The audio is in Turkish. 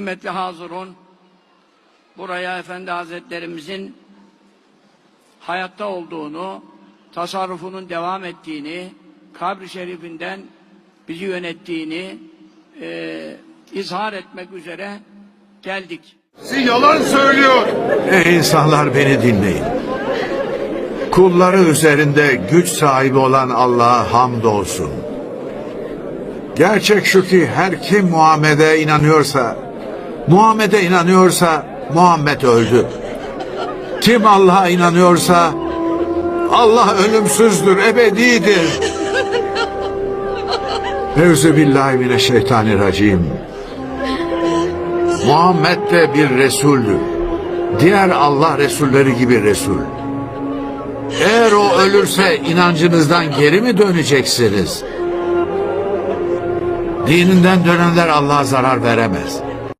Hürmetli hazırun, buraya Efendi Hazretlerimizin hayatta olduğunu, tasarrufunun devam ettiğini, kabri şerifinden bizi yönettiğini eee izhar etmek üzere geldik. yalan söylüyor. Ey insanlar beni dinleyin. Kulları üzerinde güç sahibi olan Allah'a hamdolsun. Gerçek şu ki her kim Muhammed'e inanıyorsa, Muhammed'e inanıyorsa Muhammed öldü. Kim Allah'a inanıyorsa Allah ölümsüzdür, ebedidir. Euzubillahimineşşeytanirracim. Muhammed de bir Resuldür. Diğer Allah Resulleri gibi Resul. Eğer o ölürse inancınızdan geri mi döneceksiniz? Dininden dönenler Allah'a zarar veremez.